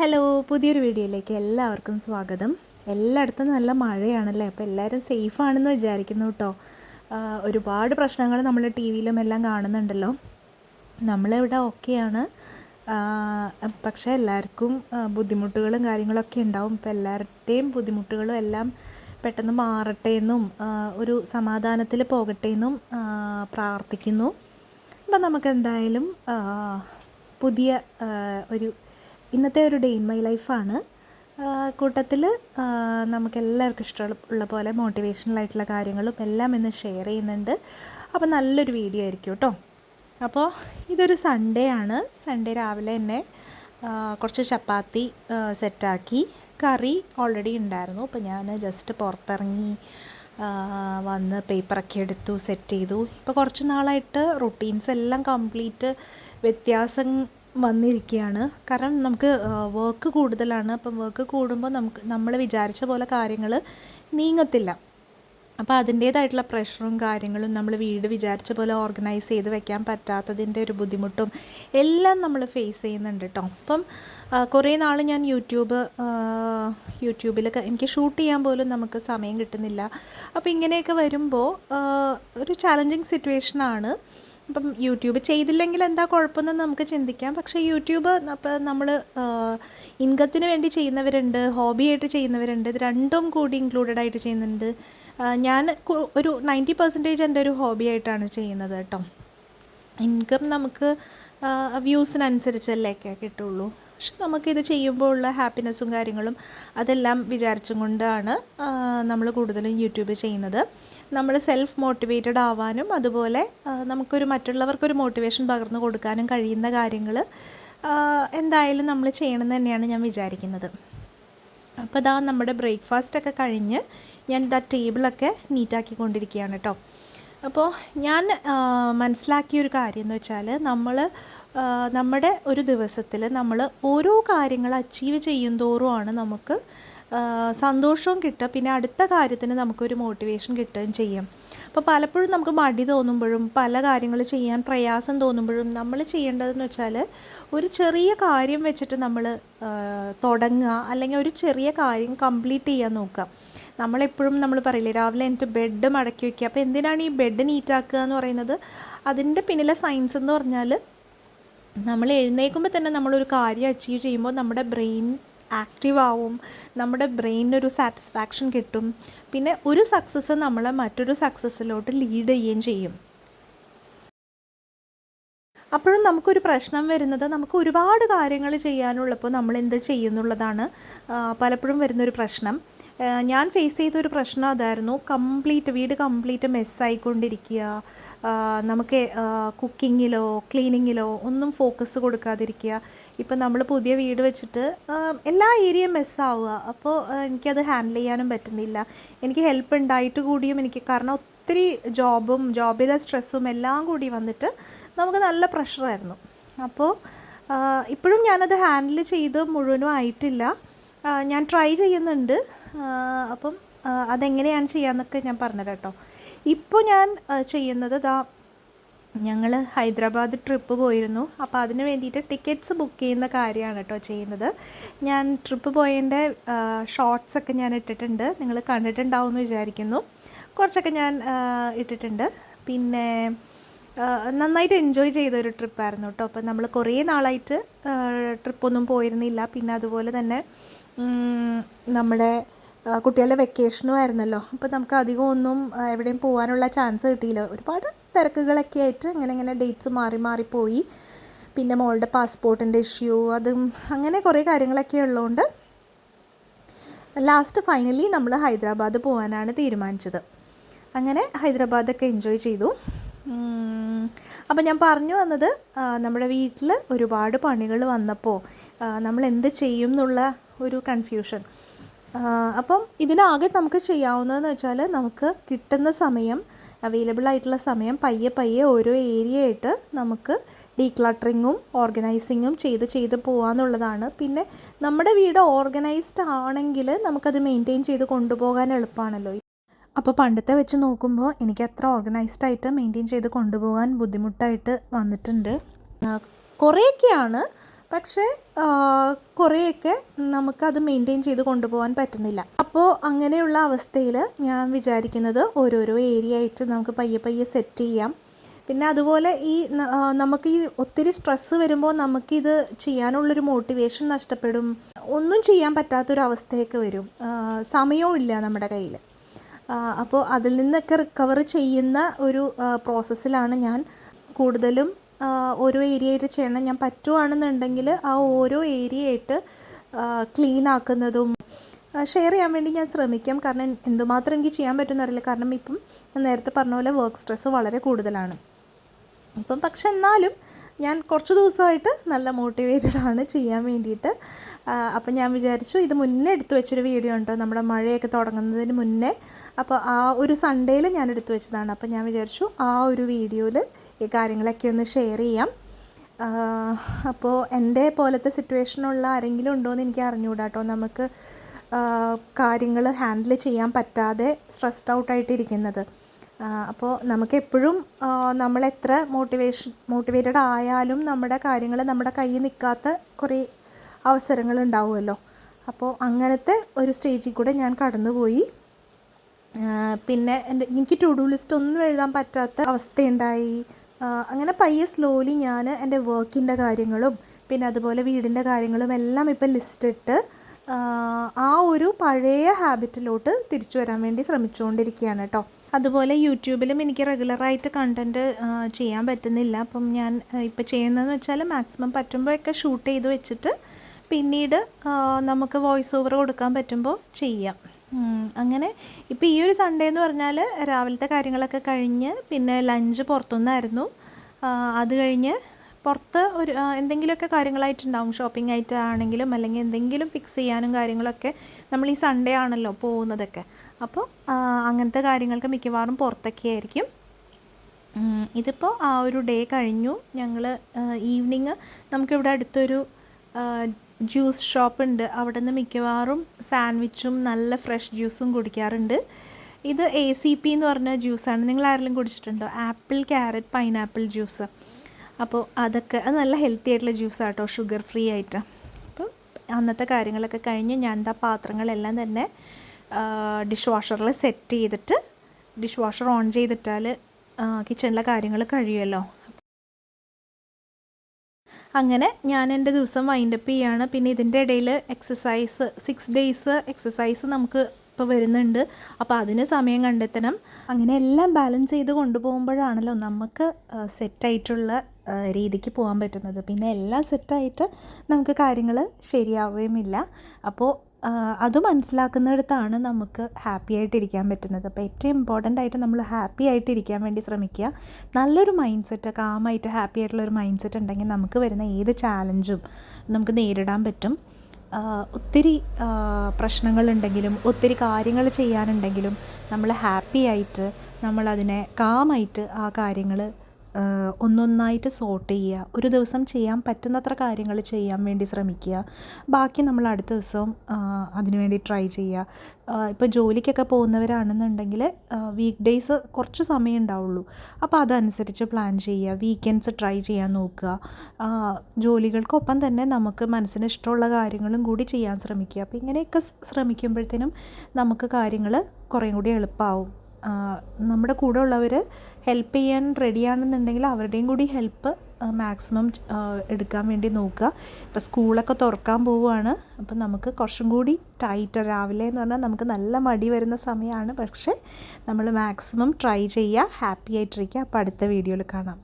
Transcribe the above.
Hello പുതിയൊരു വീഡിയോയിലേക്ക് എല്ലാവർക്കും സ്വാഗതം. എല്ലായിടത്തും നല്ല മഴയാണല്ലേ? അപ്പോൾ എല്ലാവരും സേഫാണെന്ന് വിചാരിക്കുന്നു കേട്ടോ. ഒരുപാട് പ്രശ്നങ്ങൾ നമ്മൾ ടി വിയിലും എല്ലാം കാണുന്നുണ്ടല്ലോ. നമ്മളിവിടെ ഓക്കെയാണ്. പക്ഷേ എല്ലാവർക്കും ബുദ്ധിമുട്ടുകളും കാര്യങ്ങളൊക്കെ ഉണ്ടാവും. ഇപ്പോൾ എല്ലാവരുടെയും ബുദ്ധിമുട്ടുകളും എല്ലാം പെട്ടെന്ന് മാറട്ടെ എന്നും ഒരു സമാധാനത്തിൽ പോകട്ടെ എന്നും പ്രാർത്ഥിക്കുന്നു. അപ്പം നമുക്ക് എന്തായാലും പുതിയ ഒരു ഇന്നത്തെ ഒരു ഡേ ഇൻ മൈ ലൈഫാണ് കൂട്ടത്തിൽ നമുക്ക് എല്ലാവർക്കും ഇഷ്ടമുള്ള പോലെ മോട്ടിവേഷണൽ ആയിട്ടുള്ള കാര്യങ്ങളും എല്ലാം ഇന്ന് ഷെയർ ചെയ്യുന്നുണ്ട്. അപ്പോൾ നല്ലൊരു വീഡിയോ ആയിരിക്കും കേട്ടോ അപ്പോൾ ഇതൊരു സൺഡേ ആണ്. സൺഡേ രാവിലെ തന്നെ കുറച്ച് ചപ്പാത്തി സെറ്റാക്കി കറി ഓൾറെഡി ഉണ്ടായിരുന്നു. അപ്പോൾ ഞാൻ ജസ്റ്റ് പുറത്തിറങ്ങി വന്ന് പേപ്പറൊക്കെ എടുത്തു സെറ്റ് ചെയ്തു. ഇപ്പോൾ കുറച്ച് നാളായിട്ട് റുട്ടീൻസ് എല്ലാം കംപ്ലീറ്റ് വ്യത്യാസം വന്നിരിക്കുകയാണ്. കാരണം നമുക്ക് വർക്ക് കൂടുതലാണ്. അപ്പം വർക്ക് കൂടുമ്പോൾ നമുക്ക് നമ്മൾ വിചാരിച്ച പോലെ കാര്യങ്ങൾ നീങ്ങത്തില്ല. അപ്പോൾ അതിന്റേതായിട്ടുള്ള പ്രഷറും കാര്യങ്ങളും നമ്മൾ വീട് വിചാരിച്ച പോലെ ഓർഗനൈസ് ചെയ്ത് വെക്കാൻ പറ്റാത്തതിന്റെ ഒരു ബുദ്ധിമുട്ടും എല്ലാം നമ്മൾ ഫേസ് ചെയ്യുന്നുണ്ട് കേട്ടോ അപ്പം കുറേ നാൾ ഞാൻ യൂട്യൂബ് യൂട്യൂബിലൊക്കെ എനിക്ക് ഷൂട്ട് ചെയ്യാൻ പോലും നമുക്ക് സമയം കിട്ടുന്നില്ല. അപ്പോൾ ഇങ്ങനെയൊക്കെ വരുമ്പോൾ ഒരു ചാലഞ്ചിങ് സിറ്റുവേഷനാണ് അപ്പം യൂട്യൂബ് ചെയ്തില്ലെങ്കിൽ എന്താ കുഴപ്പമെന്ന് നമുക്ക് ചിന്തിക്കാം. പക്ഷേ യൂട്യൂബ് അപ്പോൾ നമ്മൾ ഇൻകത്തിന് വേണ്ടി ചെയ്യുന്നവരുണ്ട് ഹോബി ആയിട്ട് ചെയ്യുന്നവരുണ്ട്. ഇത് രണ്ടും കൂടി ഇൻക്ലൂഡഡ് ആയിട്ട് ചെയ്യുന്നുണ്ട്. ഞാൻ ഒരു നയന്റി പെർസെന്റേജ് എന്റെ ഒരു ഹോബിയായിട്ടാണ് ചെയ്യുന്നത് കേട്ടോ. ഇൻകം നമുക്ക് വ്യൂസിനനുസരിച്ചല്ലേ ഒക്കെ കിട്ടുള്ളൂ. പക്ഷെ നമുക്കിത് ചെയ്യുമ്പോൾ ഉള്ള ഹാപ്പിനെസ്സും കാര്യങ്ങളും അതെല്ലാം വിചാരിച്ചും കൊണ്ടാണ് നമ്മൾ കൂടുതലും യൂട്യൂബ് ചെയ്യുന്നത്. നമ്മൾ സെൽഫ് മോട്ടിവേറ്റഡ് ആവാനും അതുപോലെ നമുക്കൊരു മറ്റുള്ളവർക്കൊരു മോട്ടിവേഷൻ പകർന്നു കൊടുക്കാനും കഴിയുന്ന കാര്യങ്ങൾ എന്തായാലും നമ്മൾ ചെയ്യണമെന്ന് തന്നെയാണ് ഞാൻ വിചാരിക്കുന്നത്. അപ്പോൾ ഇതാ നമ്മുടെ ബ്രേക്ക്ഫാസ്റ്റൊക്കെ കഴിഞ്ഞ് ഞാൻ ഇതാ ടേബിളൊക്കെ നീറ്റാക്കിക്കൊണ്ടിരിക്കുകയാണ് കേട്ടോ അപ്പോൾ ഞാൻ മനസ്സിലാക്കിയ ഒരു കാര്യം എന്ന് വെച്ചാൽ നമ്മൾ നമ്മുടെ ഒരു ദിവസത്തിൽ നമ്മൾ ഓരോ കാര്യങ്ങൾ അച്ചീവ് ചെയ്യും തോറുമാണ് നമുക്ക് സന്തോഷവും കിട്ടുക. പിന്നെ അടുത്ത കാര്യത്തിന് നമുക്കൊരു മോട്ടിവേഷൻ കിട്ടുകയും ചെയ്യാം. അപ്പോൾ പലപ്പോഴും നമുക്ക് മടി തോന്നുമ്പോഴും പല കാര്യങ്ങൾ ചെയ്യാൻ പ്രയാസം തോന്നുമ്പോഴും നമ്മൾ ചെയ്യേണ്ടതെന്ന് വെച്ചാൽ ഒരു ചെറിയ കാര്യം വെച്ചിട്ട് നമ്മൾ തുടങ്ങുക. അല്ലെങ്കിൽ ഒരു ചെറിയ കാര്യം കംപ്ലീറ്റ് ചെയ്യാൻ നോക്കുക. നമ്മളെപ്പോഴും നമ്മൾ പറയില്ലേ രാവിലെ എന്റെ ബെഡ് മടക്കി വയ്ക്കുക. അപ്പോൾ എന്തിനാണ് ഈ ബെഡ് നീറ്റാക്കുക എന്ന് പറയുന്നത്? അതിന്റെ പിന്നിലെ സയൻസ് എന്ന് പറഞ്ഞാൽ നമ്മൾ എഴുന്നേൽക്കുമ്പോൾ തന്നെ നമ്മളൊരു കാര്യം അച്ചീവ് ചെയ്യുമ്പോൾ നമ്മുടെ ബ്രെയിൻ ആക്റ്റീവ് ആവും. നമ്മുടെ ബ്രെയിനൊരു സാറ്റിസ്ഫാക്ഷൻ കിട്ടും. പിന്നെ ഒരു സക്സസ് നമ്മളെ മറ്റൊരു സക്സസ്സിലോട്ട് ലീഡ് ചെയ്യുകയും ചെയ്യും. അപ്പോഴും നമുക്കൊരു പ്രശ്നം വരുന്നത് നമുക്ക് ഒരുപാട് കാര്യങ്ങൾ ചെയ്യാനുള്ളപ്പോൾ നമ്മൾ എന്ത് ചെയ്യുന്നുള്ളതാണ് പലപ്പോഴും വരുന്നൊരു പ്രശ്നം. ഞാൻ ഫേസ് ചെയ്തൊരു പ്രശ്നം അതായിരുന്നു കംപ്ലീറ്റ് വീട് കംപ്ലീറ്റ് മെസ്സായിക്കൊണ്ടിരിക്കുക നമുക്ക് കുക്കിങ്ങിലോ ക്ലീനിങ്ങിലോ ഒന്നും ഫോക്കസ് കൊടുക്കാതിരിക്കുക. ഇപ്പം നമ്മൾ പുതിയ വീട് വെച്ചിട്ട് എല്ലാ ഏരിയയും മെസ്സാവുക അപ്പോൾ എനിക്കത് ഹാൻഡിൽ ചെയ്യാനും പറ്റുന്നില്ല. എനിക്ക് ഹെൽപ്പ് ഉണ്ടായിട്ട് കൂടിയും എനിക്ക് കാരണം ഒത്തിരി ജോബും ജോബിലെ സ്ട്രെസ്സും എല്ലാം കൂടി വന്നിട്ട് നമുക്ക് നല്ല പ്രഷറായിരുന്നു അപ്പോൾ ഇപ്പോഴും ഞാനത് ഹാൻഡിൽ ചെയ്ത് മുഴുവനും ആയിട്ടില്ല. ഞാൻ ട്രൈ ചെയ്യുന്നുണ്ട്. അപ്പം അതെങ്ങനെയാണ് ചെയ്യാന്നൊക്കെ ഞാൻ പറഞ്ഞുതരാം കേട്ടോ. ഇപ്പോൾ ഞാൻ ചെയ്യുന്നത് ഇതാ ഞങ്ങൾ ഹൈദരാബാദ് ട്രിപ്പ് പോയിരുന്നു. അപ്പോൾ അതിന് വേണ്ടിയിട്ട് ടിക്കറ്റ്സ് ബുക്ക് ചെയ്യുന്ന കാര്യമാണ് കേട്ടോ ചെയ്യുന്നത്. ഞാൻ ട്രിപ്പ് പോയതിന്റെ ഷോർട്സൊക്കെ ഞാൻ ഇട്ടിട്ടുണ്ട്. നിങ്ങൾ കണ്ടിട്ടുണ്ടാവും എന്ന് വിചാരിക്കുന്നു. കുറച്ചൊക്കെ ഞാൻ ഇട്ടിട്ടുണ്ട്. പിന്നെ നന്നായിട്ട് എൻജോയ് ചെയ്ത ചെയ്തൊരു ട്രിപ്പായിരുന്നു കേട്ടോ. അപ്പോൾ നമ്മൾ കുറേ നാളായിട്ട് ട്രിപ്പൊന്നും പോയിരുന്നില്ല. പിന്നെ അതുപോലെ തന്നെ നമ്മുടെ കുട്ടികളുടെ വെക്കേഷനും ആയിരുന്നല്ലോ. അപ്പോൾ നമുക്ക് അധികം ഒന്നും എവിടെയും പോകാനുള്ള ചാൻസ് കിട്ടിയില്ല. ഒരുപാട് തിരക്കുകളൊക്കെ ആയിട്ട് ഇങ്ങനെ ഇങ്ങനെ ഡേറ്റ്സ് മാറി മാറി പോയി. പിന്നെ മോളുടെ പാസ്പോർട്ടിന്റെ ഇഷ്യൂ അതും അങ്ങനെ കുറേ കാര്യങ്ങളൊക്കെ ഉള്ളതുകൊണ്ട് ലാസ്റ്റ് ഫൈനലി നമ്മൾ ഹൈദരാബാദ് പോകാനാണ് തീരുമാനിച്ചത്. അങ്ങനെ ഹൈദരാബാദൊക്കെ എൻജോയ് ചെയ്തു. അപ്പോൾ ഞാൻ പറഞ്ഞു വന്നത് നമ്മുടെ വീട്ടിൽ ഒരുപാട് പണികൾ വന്നപ്പോൾ നമ്മൾ എന്ത് ചെയ്യും എന്നുള്ള ഒരു കൺഫ്യൂഷൻ അപ്പം ഇതിനാകെ നമുക്ക് ചെയ്യാവുന്നതെന്ന് വെച്ചാൽ നമുക്ക് കിട്ടുന്ന സമയം അവൈലബിൾ ആയിട്ടുള്ള സമയം പയ്യെ പയ്യെ ഓരോ ഏരിയ ആയിട്ട് നമുക്ക് ഡീക്ലട്ടറിങ്ങും ഓർഗനൈസിങ്ങും ചെയ്ത് ചെയ്ത് പോകാമെന്നുള്ളതാണ് പിന്നെ നമ്മുടെ വീട് ഓർഗനൈസ്ഡ് ആണെങ്കിൽ നമുക്കത് മെയിന്റെയിൻ ചെയ്ത് കൊണ്ടുപോകാൻ എളുപ്പമാണല്ലോ. അപ്പോൾ പണ്ടത്തെ വെച്ച് നോക്കുമ്പോൾ എനിക്ക് അത്ര ഓർഗനൈസ്ഡ് ആയിട്ട് മെയിന്റെയിൻ ചെയ്ത് കൊണ്ടുപോകാൻ ബുദ്ധിമുട്ടായിട്ട് വന്നിട്ടുണ്ട്. കുറേയൊക്കെയാണ് പക്ഷേ കുറേയൊക്കെ നമുക്കത് മെയിന്റെയിൻ ചെയ്ത് കൊണ്ടുപോകാൻ പറ്റുന്നില്ല. അപ്പോൾ അങ്ങനെയുള്ള അവസ്ഥയിൽ ഞാൻ വിചാരിക്കുന്നത് ഓരോരോ ഏരിയ ആയിട്ട് നമുക്ക് പയ്യെ പയ്യെ സെറ്റ് ചെയ്യാം. പിന്നെ അതുപോലെ ഈ നമുക്ക് ഈ ഒത്തിരി സ്ട്രെസ്സ് വരുമ്പോൾ നമുക്കിത് ചെയ്യാനുള്ളൊരു മോട്ടിവേഷൻ നഷ്ടപ്പെടും. ഒന്നും ചെയ്യാൻ പറ്റാത്തൊരവസ്ഥയൊക്കെ വരും. സമയവും ഇല്ല നമ്മുടെ കയ്യിൽ അപ്പോൾ അതിൽ നിന്നൊക്കെ റിക്കവർ ചെയ്യുന്ന ഒരു പ്രോസസ്സിലാണ് ഞാൻ കൂടുതലും ഓരോ ഏരിയ ആയിട്ട് ചെയ്യണം. ഞാൻ പറ്റുവാണെന്നുണ്ടെങ്കിൽ ആ ഓരോ ഏരിയ ആയിട്ട് ക്ലീൻ ആക്കുന്നതും ഷെയർ ചെയ്യാൻ വേണ്ടി ഞാൻ ശ്രമിക്കാം. കാരണം എന്തുമാത്രം എനിക്ക് ചെയ്യാൻ പറ്റുമെന്ന് അറിയില്ല. കാരണം ഇപ്പം ഞാൻ നേരത്തെ പറഞ്ഞ പോലെ വർക്ക് സ്ട്രെസ്സ് വളരെ കൂടുതലാണ്. ഇപ്പം പക്ഷെ എന്നാലും ഞാൻ കുറച്ച് ദിവസമായിട്ട് നല്ല മോട്ടിവേറ്റഡ് ആണ് ചെയ്യാൻ വേണ്ടിയിട്ട്. അപ്പം ഞാൻ വിചാരിച്ചു ഇത് മുന്നേ എടുത്തു വെച്ചൊരു വീഡിയോ ഉണ്ടോ? നമ്മുടെ മഴയൊക്കെ തുടങ്ങുന്നതിന് മുന്നേ. അപ്പോൾ ആ ഒരു സൺഡേയിൽ ഞാൻ എടുത്തു വെച്ചതാണ്. അപ്പം ഞാൻ വിചാരിച്ചു ആ ഒരു വീഡിയോയിൽ ഈ കാര്യങ്ങളൊക്കെ ഒന്ന് ഷെയർ ചെയ്യാം. അപ്പോൾ എന്റെ പോലത്തെ സിറ്റുവേഷനുള്ള ആരെങ്കിലും ഉണ്ടോ എന്ന് എനിക്ക് അറിഞ്ഞുകൂടാ കേട്ടോ നമുക്ക് കാര്യങ്ങൾ ഹാൻഡിൽ ചെയ്യാൻ പറ്റാതെ സ്ട്രെസ്ഡ് ഔട്ടായിട്ടിരിക്കുന്നത് അപ്പോൾ നമുക്ക് എപ്പോഴും നമ്മൾ എത്ര മോട്ടിവേഷൻ മോട്ടിവേറ്റഡ് ആയാലും നമ്മുടെ കാര്യങ്ങൾ നമ്മുടെ കയ്യിൽ നിൽക്കാത്ത കുറേ അവസരങ്ങൾ ഉണ്ടാവുമല്ലോ. അപ്പോൾ അങ്ങനത്തെ ഒരു സ്റ്റേജിൽ കൂടെ ഞാൻ കടന്നുപോയി. പിന്നെ എന്റെ എനിക്ക് ടു ഡു ലിസ്റ്റ് ഒന്നും എഴുതാൻ പറ്റാത്ത അവസ്ഥയുണ്ടായി. അങ്ങനെ പയ്യെ സ്ലോലി ഞാൻ എന്റെ വർക്കിന്റെ കാര്യങ്ങളും പിന്നെ അതുപോലെ വീടിന്റെ കാര്യങ്ങളും എല്ലാം ഇപ്പം ലിസ്റ്റ് ഇട്ട് ആ, ഒരു പഴയ ഹാബിറ്റിലോട്ട് തിരിച്ചു വരാൻ വേണ്ടി ശ്രമിച്ചുകൊണ്ടിരിക്കുകയാണ് കേട്ടോ അതുപോലെ യൂട്യൂബിലും എനിക്ക് റെഗുലറായിട്ട് കണ്ടന്റ് ചെയ്യാൻ പറ്റുന്നില്ല. അപ്പം ഞാൻ ഇപ്പോൾ ചെയ്യുന്നതെന്ന് വെച്ചാൽ മാക്സിമം പറ്റുമ്പോഴൊക്കെ ഷൂട്ട് ചെയ്ത് വെച്ചിട്ട് പിന്നീട് നമുക്ക് വോയിസ് ഓവർ കൊടുക്കാൻ പറ്റുമ്പോൾ ചെയ്യാം. അങ്ങനെ ഇപ്പോൾ ഈ ഒരു സൺഡേ എന്ന് പറഞ്ഞാൽ രാവിലത്തെ കാര്യങ്ങളൊക്കെ കഴിഞ്ഞ് പിന്നെ ലഞ്ച് പുറത്തുനിന്നായിരുന്നു. അത് കഴിഞ്ഞ് പുറത്ത് ഒരു എന്തെങ്കിലുമൊക്കെ കാര്യങ്ങളായിട്ടുണ്ടാവും. ഷോപ്പിംഗ് ആയിട്ട് ആണെങ്കിലും അല്ലെങ്കിൽ എന്തെങ്കിലും ഫിക്സ് ചെയ്യാനും കാര്യങ്ങളൊക്കെ നമ്മൾ ഈ സൺഡേ ആണല്ലോ പോകുന്നതൊക്കെ. അപ്പോൾ അങ്ങനത്തെ കാര്യങ്ങൾക്ക് മിക്കവാറും പുറത്തൊക്കെ ആയിരിക്കും. ഇതിപ്പോൾ ആ ഒരു ഡേ കഴിഞ്ഞു. ഞങ്ങൾ ഈവനിങ് നമുക്കിവിടെ അടുത്തൊരു ജ്യൂസ് ഷോപ്പ് ഉണ്ട് അവിടെ നിന്ന് മിക്കവാറും സാൻഡ്വിച്ചും നല്ല ഫ്രഷ് ജ്യൂസും കുടിക്കാറുണ്ട്. ഇത് എ സി പി എന്ന് പറഞ്ഞ ജ്യൂസാണ്. നിങ്ങൾ ആരെങ്കിലും കുടിച്ചിട്ടുണ്ടോ? Apple carrot pineapple juice. അപ്പോൾ അതൊക്കെ അത് നല്ല ഹെൽത്തി ആയിട്ടുള്ള ജ്യൂസാണ് കേട്ടോ ഷുഗർ ഫ്രീ ആയിട്ട്. അപ്പോൾ അന്നത്തെ കാര്യങ്ങളൊക്കെ കഴിഞ്ഞ് ഞാൻ എന്താ പാത്രങ്ങളെല്ലാം തന്നെ ഡിഷ് വാഷറിൽ സെറ്റ് ചെയ്തിട്ട് ഡിഷ് വാഷർ ഓൺ ചെയ്തിട്ടാൽ കിച്ചണിലെ കാര്യങ്ങൾ കഴിയുമല്ലോ. അങ്ങനെ ഞാൻ എന്റെ ദിവസം വൈൻഡപ്പ് ചെയ്യാണ്. പിന്നെ ഇതിന്റെ ഇടയിൽ എക്സസൈസ് സിക്സ് ഡേയ്സ് എക്സസൈസ് നമുക്ക് ഇപ്പോൾ വരുന്നുണ്ട്. അപ്പോൾ അതിന് സമയം കണ്ടെത്തണം. അങ്ങനെ എല്ലാം ബാലൻസ് ചെയ്ത് കൊണ്ടുപോകുമ്പോഴാണല്ലോ നമുക്ക് സെറ്റായിട്ടുള്ള രീതിക്ക് പോകാൻ പറ്റുന്നത്. പിന്നെ എല്ലാം സെറ്റായിട്ട് നമുക്ക് കാര്യങ്ങൾ ശരിയാവുകയുമില്ല. അപ്പോൾ അത് മനസ്സിലാക്കുന്നിടത്താണ് നമുക്ക് ഹാപ്പി ആയിട്ടിരിക്കാൻ പറ്റുന്നത്. അപ്പോൾ ഏറ്റവും ഇമ്പോർട്ടന്റ് ആയിട്ട് നമ്മൾ ഹാപ്പി ആയിട്ടിരിക്കാൻ വേണ്ടി ശ്രമിക്കുക. നല്ലൊരു മൈൻഡ് സെറ്റ് കാമായിട്ട് ഹാപ്പി ആയിട്ടുള്ള ഒരു മൈൻഡ് സെറ്റ് ഉണ്ടെങ്കിൽ നമുക്ക് വരുന്ന ഏത് ചാലഞ്ചും നമുക്ക് നേരിടാൻ പറ്റും. ഒത്തിരി പ്രശ്നങ്ങളുണ്ടെങ്കിലും ഒത്തിരി കാര്യങ്ങൾ ചെയ്യാനുണ്ടെങ്കിലും നമ്മൾ ഹാപ്പി ആയിട്ട് നമ്മളതിനെ കാമായിട്ട് ആ കാര്യങ്ങൾ ഒന്നൊന്നായിട്ട് സോർട്ട് ചെയ്യുക. ഒരു ദിവസം ചെയ്യാൻ പറ്റുന്നത്ര കാര്യങ്ങൾ ചെയ്യാൻ വേണ്ടി ശ്രമിക്കുക. ബാക്കി നമ്മൾ അടുത്ത ദിവസം അതിനു വേണ്ടി ട്രൈ ചെയ്യുക. ഇപ്പോൾ ജോലിക്കൊക്കെ പോകുന്നവരാണെന്നുണ്ടെങ്കിൽ വീക്ക് ഡേയ്സ് കുറച്ച് സമയം ഉണ്ടാവുള്ളൂ. അപ്പോൾ അതനുസരിച്ച് പ്ലാൻ ചെയ്യുക. വീക്കെൻഡ്സ് ട്രൈ ചെയ്യാൻ നോക്കുക. ജോലികൾക്കൊപ്പം തന്നെ നമുക്ക് മനസ്സിന് ഇഷ്ടമുള്ള കാര്യങ്ങളും കൂടി ചെയ്യാൻ ശ്രമിക്കുക. അപ്പോൾ ഇങ്ങനെയൊക്കെ ശ്രമിക്കുമ്പോഴത്തേനും നമുക്ക് കാര്യങ്ങൾ കുറേ കൂടി എളുപ്പമാവും നമ്മുടെ കൂടെ ഉള്ളവർ ഹെൽപ്പ് ചെയ്യാൻ റെഡിയാണെന്നുണ്ടെങ്കിൽ അവരുടെയും കൂടി ഹെൽപ്പ് മാക്സിമം എടുക്കാൻ വേണ്ടി നോക്കുക. ഇപ്പോൾ സ്കൂളൊക്കെ തുറക്കാൻ പോവുകയാണ്. അപ്പോൾ നമുക്ക് കുറച്ചും കൂടി ടൈറ്റ് രാവിലെ എന്ന് പറഞ്ഞാൽ നമുക്ക് നല്ല മടി വരുന്ന സമയമാണ്. പക്ഷേ നമ്മൾ മാക്സിമം ട്രൈ ചെയ്യുക. ഹാപ്പി ആയിട്ടിരിക്കുക. അപ്പോൾ അടുത്ത വീഡിയോയിൽ കാണാം.